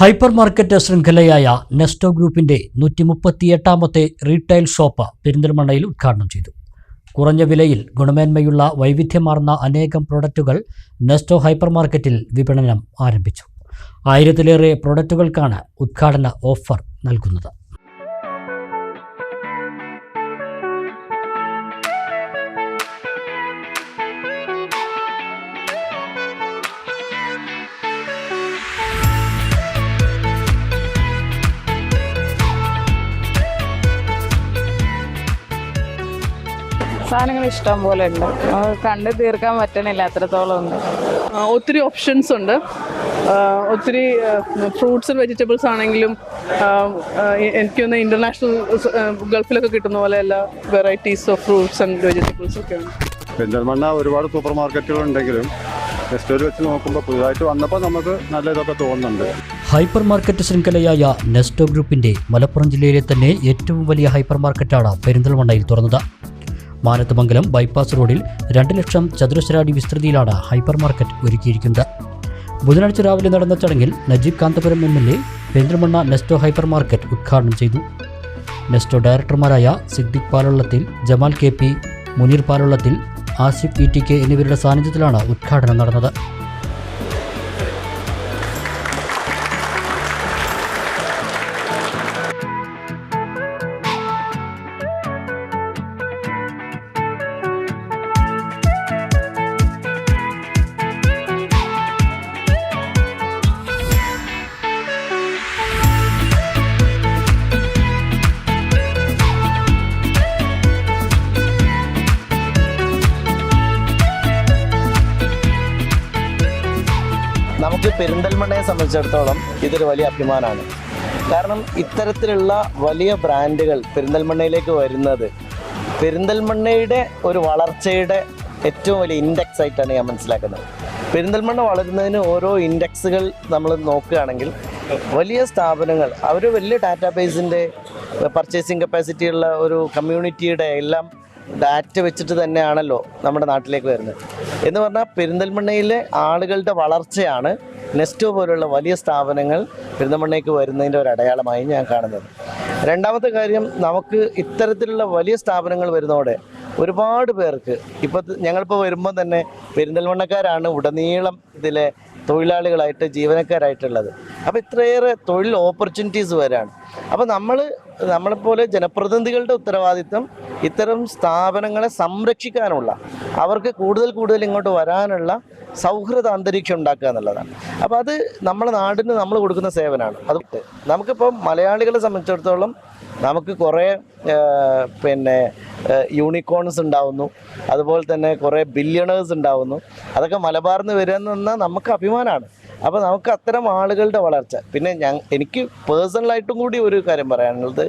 Hyper market ശൃംഖലയായ Nesto ഗ്രൂപ്പിന്റെ നൂറ്റി മുപ്പത്തിയെട്ടാമത്തെ retail shop പെരിന്തൽമണ്ണയിൽ ഉദ്ഘാടനം ചെയ്തു. കുറഞ്ഞ വിലയിൽ ഗുണമേന്മയുള്ള വൈവിധ്യമാർന്ന അനേകം പ്രൊഡക്റ്റുകൾ നെസ്റ്റോ ഹൈപ്പർ മാർക്കറ്റിൽ വിപണനം ആരംഭിച്ചു. ആയിരത്തിലേറെ പ്രൊഡക്റ്റുകൾക്കാണ് ഉദ്ഘാടന ഓഫർ നൽകുന്നത്. സാധനങ്ങൾ ഇഷ്ടം പോലെ ഉണ്ട്. കണ്ട് തീർക്കാൻ പറ്റണില്ല അത്രത്തോളം ഉണ്ട്. ഒത്തിരി ഓപ്ഷൻസ് ഉണ്ട്. ഒത്തിരി ഫ്രൂട്ട്സ് ആൻഡ് വെജിറ്റബിൾസ് ആണെങ്കിലും ഇന്റർനാഷണൽ എനിക്ക് തോന്നുന്നു ഇന്റർനാഷണൽ ഗൾഫിലൊക്കെ കിട്ടുന്ന പോലെ എല്ലാ varieties of fruits and vegetables ഒക്കെയാണ് ഉണ്ട്. പെരിന്തൽമണ്ണ ഒരുപാട് സൂപ്പർ മാർക്കറ്റുകൾ ഉണ്ടെങ്കിലും നെസ്റ്റോയിൽ വെച്ച് നോക്കുമ്പോൾ പുതുതായിട്ട് വന്നപ്പോൾ നമുക്ക് നല്ല ഇതൊക്കെ തോന്നുന്നുണ്ട്. ഹൈപ്പർ മാർക്കറ്റ് ശൃംഖലയായ നെസ്റ്റോ ഗ്രൂപ്പിന്റെ മലപ്പുറം ജില്ലയിലെ തന്നെ ഏറ്റവും വലിയ ഹൈപ്പർ മാർക്കറ്റാണ് പെരിന്തൽമണ്ണയിൽ തുറന്നത്. മാനത്തമംഗലം ബൈപ്പാസ് റോഡിൽ രണ്ട് ലക്ഷം ചതുരശ്രാടി വിസ്തൃതിയിലാണ് ഹൈപ്പർ മാർക്കറ്റ് ഒരുക്കിയിരിക്കുന്നത്. ബുധനാഴ്ച രാവിലെ നടന്ന ചടങ്ങിൽ Najeeb Kanthapuram M L A Perinthalmanna Nesto hypermarket ഉദ്ഘാടനം ചെയ്തു. Nesto ഡയറക്ടർമാരായ Siddique Palullathil Jamal K P Muneer Palullathil Asif E T K എന്നിവരുടെ സാന്നിധ്യത്തിലാണ് ഉദ്ഘാടനം നടന്നത്. നമുക്ക് പെരിന്തൽമണ്ണയെ സംബന്ധിച്ചിടത്തോളം ഇതൊരു വലിയ അഭിമാനമാണ്. കാരണം ഇത്തരത്തിലുള്ള വലിയ ബ്രാൻഡുകൾ പെരിന്തൽമണ്ണയിലേക്ക് വരുന്നത് പെരിന്തൽമണ്ണയുടെ ഒരു വളർച്ചയുടെ ഏറ്റവും വലിയ ഇൻഡെക്സ് ആയിട്ടാണ് ഞാൻ മനസ്സിലാക്കുന്നത്. പെരിന്തൽമണ്ണ വളരുന്നതിന് ഓരോ ഇൻഡെക്സുകൾ നമ്മൾ നോക്കുകയാണെങ്കിൽ വലിയ സ്ഥാപനങ്ങൾ അവർ വലിയ ഡാറ്റാബേസിന്റെ പർച്ചേസിങ് കപ്പാസിറ്റിയുള്ള ഒരു കമ്മ്യൂണിറ്റിയുടെ എല്ലാം ഡാറ്റ വെച്ചിട്ട് തന്നെയാണല്ലോ നമ്മുടെ നാട്ടിലേക്ക് വരുന്നത്. എന്ന് പറഞ്ഞാൽ പെരിന്തൽമണ്ണയിലെ ആളുകളുടെ വളർച്ചയാണ് നെസ്റ്റോ പോലുള്ള വലിയ സ്ഥാപനങ്ങൾ പെരിന്തൽമണ്ണയ്ക്ക് വരുന്നതിന്റെ ഒരു അടയാളമായി ഞാൻ കാണുന്നത്. രണ്ടാമത്തെ കാര്യം നമുക്ക് ഇത്തരത്തിലുള്ള വലിയ സ്ഥാപനങ്ങൾ വരുന്നതോടെ ഒരുപാട് പേർക്ക് ഇപ്പോൾ ഞങ്ങളിപ്പോൾ വരുമ്പോൾ തന്നെ പെരിന്തൽമണ്ണക്കാരാണ് ഉടനീളം ഇതിലെ തൊഴിലാളികളായിട്ട് ജീവനക്കാരായിട്ടുള്ളത്. അപ്പോൾ ഇത്രയേറെ തൊഴിൽ ഓപ്പർച്യൂണിറ്റീസ് വരാണ് അപ്പോൾ നമ്മൾ നമ്മളെപ്പോലെ ജനപ്രതിനിധികളുടെ ഉത്തരവാദിത്വം ഇത്തരം സ്ഥാപനങ്ങളെ സംരക്ഷിക്കാനുള്ള അവർക്ക് കൂടുതൽ കൂടുതൽ ഇങ്ങോട്ട് വരാനുള്ള സൗഹൃദ അന്തരീക്ഷം ഉണ്ടാക്കുക എന്നുള്ളതാണ്. അപ്പോൾ അത് നമ്മുടെ നാടിന് നമ്മൾ കൊടുക്കുന്ന സേവനമാണ്. അത് നമുക്കിപ്പോൾ മലയാളികളെ സംബന്ധിച്ചിടത്തോളം നമുക്ക് കുറേ പിന്നെ യൂണിക്കോൺസ് ഉണ്ടാവുന്നു. അതുപോലെ തന്നെ കുറേ ബില്യണേഴ്സ് ഉണ്ടാവുന്നു. അതൊക്കെ മലബാറിൽ നിന്ന് പറഞ്ഞാൽ നമുക്ക് അഭിമാനമാണ് അപ്പോൾ നമുക്ക് അത്തരം ആളുകളുടെ വളർച്ച. പിന്നെ ഞാൻ എനിക്ക് പേഴ്സണലായിട്ടും കൂടി ഒരു കാര്യം പറയാനുള്ളത്.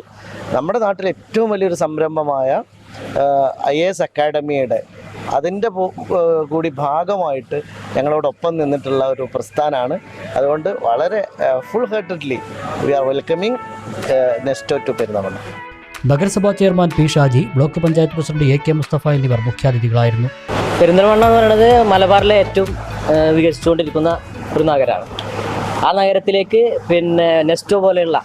നമ്മുടെ നാട്ടിൽ ഏറ്റവും വലിയൊരു സംരംഭമായ ഐ എ എസ് അക്കാഡമിയുടെ അതിന്റെ കൂടി ഭാഗമായിട്ട് ഞങ്ങളോടൊപ്പം നിന്നിട്ടുള്ള ഒരു പ്രസ്ഥാനമാണ് അതുകൊണ്ട് വളരെ full heartedly we are welcoming Nesto to Perinthalmanna നഗരസഭാ chairman P Shaji block panchayat president A K Mustafa എന്നിവർ മുഖ്യാതിഥികളായിരുന്നു. പെരിന്തൽമണ്ണ എന്ന് പറയുന്നത് മലബാറിലെ ഏറ്റവും വികസിച്ചുകൊണ്ടിരിക്കുന്ന ഒരു നഗരമാണ്. ആ നഗരത്തിലേക്ക് പിന്നെ നെസ്റ്റോ പോലെയുള്ള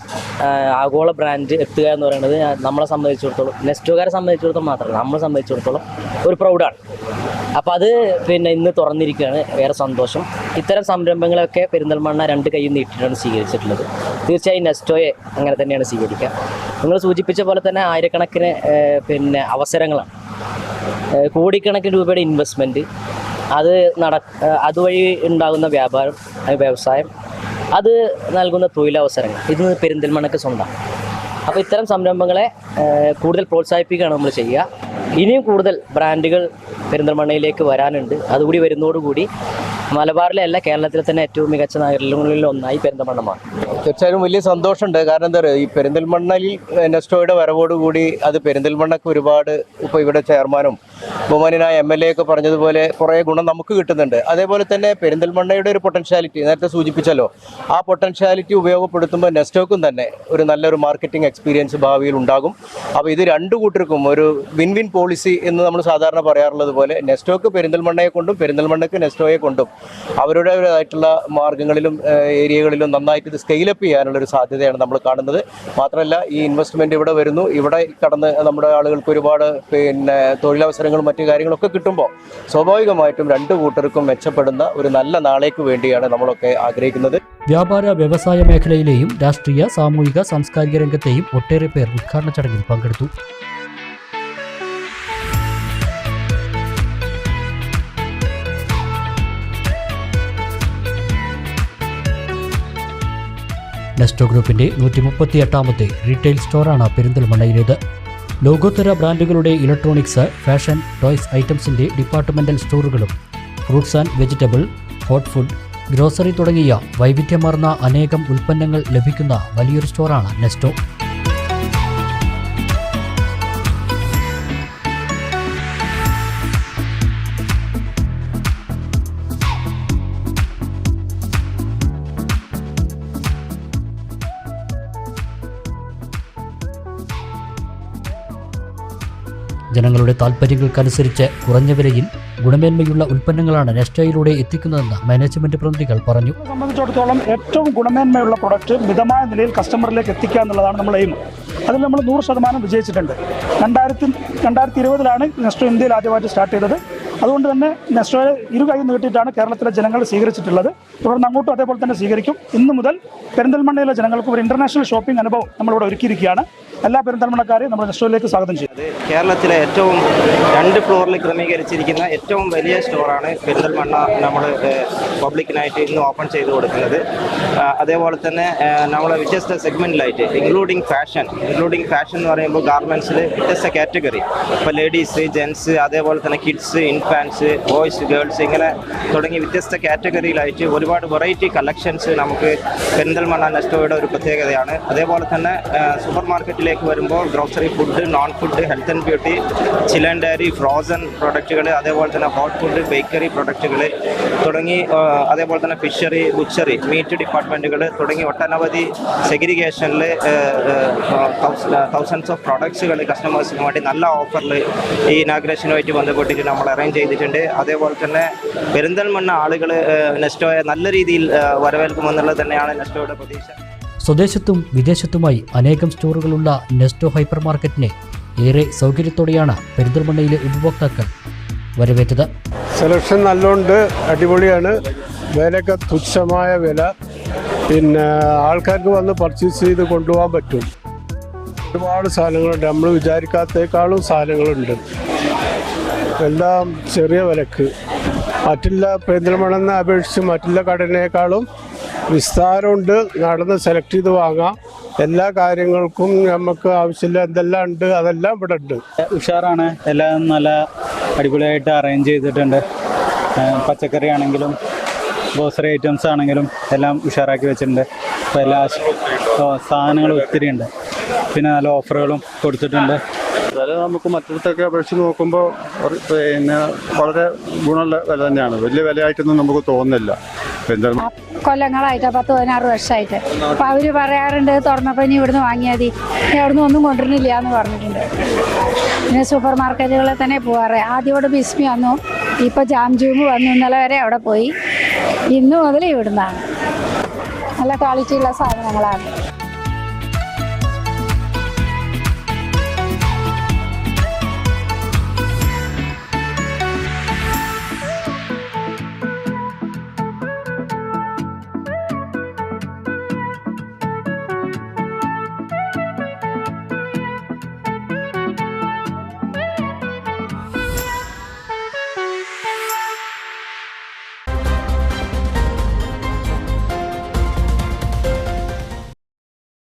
ആഗോള ബ്രാൻഡ് എത്തുക എന്ന് പറയുന്നത് നമ്മളെ സംബന്ധിച്ചിടത്തോളം നെസ്റ്റോക്കാരെ സംബന്ധിച്ചിടത്തോളം മാത്രമല്ല നമ്മളെ സംബന്ധിച്ചിടത്തോളം ഒരു പ്രൗഡാണ് അപ്പോൾ അത് പിന്നെ ഇന്ന് തുറന്നിരിക്കുകയാണ്. ഏറെ സന്തോഷം. ഇത്തരം സംരംഭങ്ങളൊക്കെ പെരിന്തൽമണ്ണ രണ്ട് കൈ നീട്ടിയിട്ടാണ് സ്വീകരിച്ചിട്ടുള്ളത്. തീർച്ചയായും നെസ്റ്റോയെ അങ്ങനെ തന്നെയാണ് സ്വീകരിക്കുക. നിങ്ങൾ സൂചിപ്പിച്ച പോലെ തന്നെ ആയിരക്കണക്കിന് പിന്നെ അവസരങ്ങളാണ്. കോടിക്കണക്കിന് രൂപയുടെ ഇൻവെസ്റ്റ്മെന്റ് അത് നട അതുവഴി ഉണ്ടാകുന്ന വ്യാപാരം വ്യവസായം അത് നൽകുന്ന തൊഴിലവസരങ്ങൾ. ഇത് പെരിന്തൽമണ്ണക്ക് സ്വന്തം. അപ്പോൾ ഇത്തരം സംരംഭങ്ങളെ കൂടുതൽ പ്രോത്സാഹിപ്പിക്കുകയാണ് നമ്മൾ ചെയ്യുക. ഇനിയും കൂടുതൽ ബ്രാൻഡുകൾ പെരിന്തൽമണ്ണയിലേക്ക് വരാനുണ്ട്. അതുകൂടി വരുന്നതോടുകൂടി മലബാറിലെ അല്ല കേരളത്തിലെ തന്നെ ഏറ്റവും മികച്ച നഗരങ്ങളിൽ ഒന്നായി പെരിന്തൽമണ്ണ മാറും. തീർച്ചയായും വലിയ സന്തോഷമുണ്ട്. കാരണം എന്താ പറയുക ഈ പെരിന്തൽമണ്ണയിൽ നെസ്റ്റോയുടെ വരവോടുകൂടി അത് പെരിന്തൽമണ്ണക്ക് ഒരുപാട് ഇപ്പോൾ ഇവിടെ ചെയർമാനും ബഹുമാനായ എം എൽ എ ഒക്കെ പറഞ്ഞതുപോലെ കുറേ ഗുണം നമുക്ക് കിട്ടുന്നുണ്ട്. അതേപോലെ തന്നെ പെരിന്തൽമണ്ണയുടെ ഒരു പൊട്ടൻഷ്യാലിറ്റി നേരത്തെ സൂചിപ്പിച്ചല്ലോ. ആ പൊട്ടൻഷ്യാലിറ്റി ഉപയോഗപ്പെടുത്തുമ്പോൾ നെസ്റ്റോക്കും തന്നെ ഒരു നല്ലൊരു മാർക്കറ്റിംഗ് എക്സ്പീരിയൻസ് ഭാവിയിൽ ഉണ്ടാകും. അപ്പോൾ ഇത് രണ്ടു കൂട്ടർക്കും ഒരു വിൻ വിൻ പോളിസി എന്ന് നമ്മൾ സാധാരണ പറയാറുള്ളത് പോലെ നെസ്റ്റോക്ക് പെരിന്തൽമണ്ണയെ കൊണ്ടും പെരിന്തൽമണ്ണയ്ക്ക് നെസ്റ്റോയെ കൊണ്ടും അവരുടേതായിട്ടുള്ള മാർഗങ്ങളിലും ഏരിയകളിലും നന്നായിട്ട് ഇത് സ്കെയിലപ്പ് ചെയ്യാനുള്ള ഒരു സാധ്യതയാണ് നമ്മൾ കാണുന്നത്. മാത്രമല്ല ഈ ഇൻവെസ്റ്റ്മെന്റ് ഇവിടെ വരുന്നു. ഇവിടെ കടന്ന് നമ്മുടെ ആളുകൾക്ക് ഒരുപാട് പിന്നെ തൊഴിലവസരങ്ങളും മറ്റു കാര്യങ്ങളൊക്കെ കിട്ടുമ്പോൾ സ്വാഭാവികമായിട്ടും രണ്ട് കൂട്ടർക്കും മെച്ചപ്പെടുന്ന ഒരു നല്ല നാളേക്ക് വേണ്ടിയാണ് നമ്മളൊക്കെ ആഗ്രഹിക്കുന്നത്. വ്യാപാര വ്യവസായ മേഖലയിലെയും രാഷ്ട്രീയ സാമൂഹിക സാംസ്കാരിക രംഗത്തെയും ഒട്ടേറെ പേർ ഉദ്ഘാടന ചടങ്ങിൽ പങ്കെടുത്തു. നെസ്റ്റോ ഗ്രൂപ്പിന്റെ നൂറ്റി മുപ്പത്തി എട്ടാമത്തെ റീറ്റെയിൽ സ്റ്റോറാണ് പെരിന്തൽമണ്ണയിലേത്. ലോകോത്തര ബ്രാൻഡുകളുടെ ഇലക്ട്രോണിക്സ് ഫാഷൻ ടോയ്സ് ഐറ്റംസിന്റെ departmental സ്റ്റോറുകളും fruits and vegetable hot food grocery തുടങ്ങിയ വൈവിധ്യമാർന്ന അനേകം ഉൽപ്പന്നങ്ങൾ ലഭിക്കുന്ന വലിയൊരു സ്റ്റോറാണ് നെസ്റ്റോ. ജനങ്ങളുടെ താൽപ്പര്യങ്ങൾക്കനുസരിച്ച് കുറഞ്ഞ വിലയിൽ ഗുണമേന്മയുള്ള ഉൽപ്പന്നങ്ങളാണ് നെസ്റ്റയിലൂടെ എത്തിക്കുന്നതെന്ന് മാനേജ്മെന്റ് പ്രതിനിധികൾ പറഞ്ഞു. സംബന്ധിച്ചിടത്തോളം ഏറ്റവും ഗുണമേന്മയുള്ള പ്രൊഡക്റ്റ് മിതമായ നിലയിൽ കസ്റ്റമറിലേക്ക് എത്തിക്കുക എന്നുള്ളതാണ് നമ്മൾ എയിം അതിൽ നമ്മൾ നൂറ് ശതമാനം വിജയിച്ചിട്ടുണ്ട്. രണ്ടായിരത്തി രണ്ടായിരത്തി ഇരുപതിലാണ് നെസ്റ്റോ ഇന്ത്യയിൽ ആദ്യമായിട്ട് സ്റ്റാർട്ട് ചെയ്തത്. അതുകൊണ്ട് തന്നെ നെസ്റ്റോയെ ഇരു കൈ നീട്ടിയിട്ടാണ് കേരളത്തിലെ ജനങ്ങൾ സ്വീകരിച്ചിട്ടുള്ളത്. തുടർന്ന് അങ്ങോട്ടും അതേപോലെ തന്നെ സ്വീകരിക്കും. ഇന്ന് മുതൽ പെരിന്തൽമണ്ണയിലെ ജനങ്ങൾക്ക് ഒരു ഇന്റർനാഷണൽ ഷോപ്പിംഗ് അനുഭവം നമ്മളിവിടെ ഒരുക്കിയിരിക്കുകയാണ്. എല്ലാ പെരുന്തൽമണക്കാരെയും നമ്മുടെ സ്റ്റോറിലേക്ക് സ്വാഗതം ചെയ്യും കേരളത്തിലെ ഏറ്റവും രണ്ട് ഫ്ലോറിൽ ക്രമീകരിച്ചിരിക്കുന്ന ഏറ്റവും വലിയ സ്റ്റോറാണ് പെരിന്തൽമണ്ണ നമ്മൾ പബ്ലിക്കിനായിട്ട് ഇന്ന് ഓപ്പൺ ചെയ്ത് കൊടുക്കുന്നത്. അതേപോലെ തന്നെ നമ്മൾ വ്യത്യസ്ത സെഗ്മെന്റിലായിട്ട് ഇൻക്ലൂഡിങ് ഫാഷൻ ഇൻക്ലൂഡിങ് ഫാഷൻ എന്ന് പറയുമ്പോൾ ഗാർമെന്റ്സിൽ വ്യത്യസ്ത കാറ്റഗറി ഇപ്പോൾ ലേഡീസ് ജെൻസ് അതേപോലെ തന്നെ കിഡ്സ് ഇൻഫാൻസ് ബോയ്സ് ഗേൾസ് ഇങ്ങനെ തുടങ്ങി വ്യത്യസ്ത കാറ്റഗറിയിലായിട്ട് ഒരുപാട് വെറൈറ്റി കളക്ഷൻസ് നമുക്ക് പെരിന്തൽമണ്ണ നെസ്റ്റോയുടെ ഒരു പ്രത്യേകതയാണ്. അതേപോലെ തന്നെ സൂപ്പർ മാർക്കറ്റിലേക്ക് വരുമ്പോൾ grocery food non food health and beauty chilled dairy frozen പ്രൊഡക്റ്റുകൾ അതേപോലെ തന്നെ ഹോട്ട് ഫുഡ് ബേക്കറി പ്രൊഡക്റ്റുകൾ തുടങ്ങി അതേപോലെ തന്നെ ഫിഷറി ബുച്ചറി മീറ്റ് ഡിപ്പാർട്ട്മെന്റുകൾ തുടങ്ങി ഒട്ടനവധി സെഗ്രിഗേഷനിൽ തൗസൻഡ്സ് ഓഫ് പ്രൊഡക്ട്സുകൾ കസ്റ്റമേഴ്സിന് വേണ്ടി നല്ല ഓഫറിൽ ഈ ഇനാഗ്രേഷനുമായിട്ട് ബന്ധപ്പെട്ടിട്ട് നമ്മൾ അറേഞ്ച് ചെയ്തിട്ടുണ്ട്. അതേപോലെ തന്നെ പെരിന്തൽമണ്ണ ആളുകൾ നെസ്റ്റോയെ നല്ല രീതിയിൽ വരവേൽക്കുമെന്നുള്ളത് തന്നെയാണ് നെസ്റ്റോയുടെ പ്രതീക്ഷ. സ്വദേശത്തും വിദേശത്തുമായി അനേകം സ്റ്റോറുകളുള്ള നെസ്റ്റോ ഹൈപ്പർ മാർക്കറ്റിനെ ഏറെ സൗകര്യത്തോടെയാണ് പെരിന്തൽമണ്ണയിലെ ഉപഭോക്താക്കൾ വരവേറ്റത്. സെലക്ഷൻ നല്ലോണ്ട് അടിപൊളിയാണ്. വിലയൊക്കെ തുച്ഛമായ വില. പിന്നെ ആൾക്കാർക്ക് വന്ന് പർച്ചേസ് ചെയ്ത് കൊണ്ടുപോകാൻ പറ്റും. ഒരുപാട് സാധനങ്ങളുണ്ട്. നമ്മൾ വിചാരിക്കാത്തേക്കാളും സാധനങ്ങളുണ്ട്. എല്ലാം ചെറിയ വിലക്ക്. മറ്റുള്ള പെരിന്തൽമണ്ണെന്ന് അപേക്ഷിച്ച് മറ്റുള്ള കടലിനേക്കാളും വിസ്താരമുണ്ട്. നടന്ന് സെലക്ട് ചെയ്ത് വാങ്ങാം. എല്ലാ കാര്യങ്ങൾക്കും നമുക്ക് ആവശ്യമില്ല. എന്തെല്ലാം ഉണ്ട് അതെല്ലാം ഇവിടെ ഉണ്ട്. ഉഷാറാണ്. എല്ലാം നല്ല അടിപൊളിയായിട്ട് അറേഞ്ച് ചെയ്തിട്ടുണ്ട്. പച്ചക്കറി ആണെങ്കിലും ഗ്രോസറി ഐറ്റംസ് ആണെങ്കിലും എല്ലാം ഉഷാറാക്കി വെച്ചിട്ടുണ്ട്. അപ്പോൾ എല്ലാ സാധനങ്ങളും ഒത്തിരി ഉണ്ട്. പിന്നെ നല്ല ഓഫറുകളും കൊടുത്തിട്ടുണ്ട്. വില നമുക്ക് മറ്റിടത്തൊക്കെ അപേക്ഷിച്ച് നോക്കുമ്പോൾ പിന്നെ വളരെ ഗുണമുള്ള വില തന്നെയാണ്. വലിയ വിലയായിട്ടൊന്നും നമുക്ക് തോന്നുന്നില്ല. കൊല്ലങ്ങളായിട്ട് പത്ത് പതിനാറ് വർഷമായിട്ട്. അപ്പൊ അവർ പറയാറുണ്ട് തുറന്നപ്പോൾ ഇനി ഇവിടുന്ന് വാങ്ങിയാൽ മതി. അവിടുന്ന് ഒന്നും കൊണ്ടുവരുന്നില്ല എന്ന് പറഞ്ഞിട്ടുണ്ട്. പിന്നെ സൂപ്പർ മാർക്കറ്റുകളിൽ തന്നെ പോവാറ്. ആദ്യം ഇവിടെ ബിസ്മി വന്നു. ഇപ്പൊ ജാം ജൂമ് വന്നു. ഇന്നലെ വരെ അവിടെ പോയി. ഇന്ന് മുതൽ ഇവിടുന്നാണ്. നല്ല ക്വാളിറ്റിയുള്ള സാധനങ്ങളാണ്.